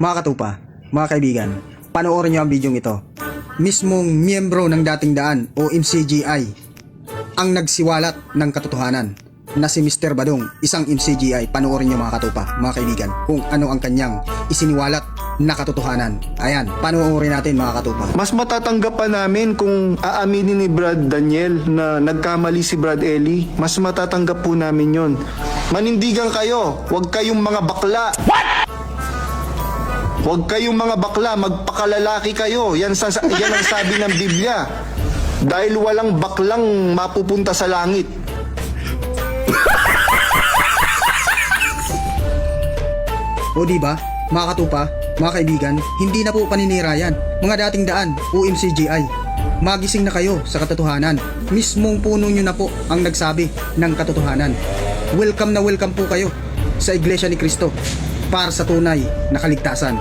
Mga katupa, mga kaibigan, panoorin niyo ang video ito. Mismong miyembro ng dating daan o MCGI ang nagsiwalat ng katotohanan na si Mr. Badong, isang MCGI. Panoorin niyo mga katupa, mga kaibigan, kung ano ang kanyang isiniwalat na katotohanan. Ayan, panoorin natin mga katupa. Mas matatanggap pa namin kung aaminin ni Brad Daniel na nagkamali si Brad Ellie. Mas matatanggap po namin yon. Manindigan kayo, huwag kayong mga bakla. What? Huwag kayong mga bakla, magpakalalaki kayo. Yan, sa, yan ang sabi ng Biblia. Dahil walang baklang mapupunta sa langit. O di ba? Mga katupa, mga kaibigan, hindi na po paninira yan. Mga dating daan, OMCGI. Magising na kayo sa katotohanan. Mismong puno nyo na po ang nagsabi ng katotohanan. Welcome na welcome po kayo sa Iglesia ni Cristo para sa tunay na kaligtasan.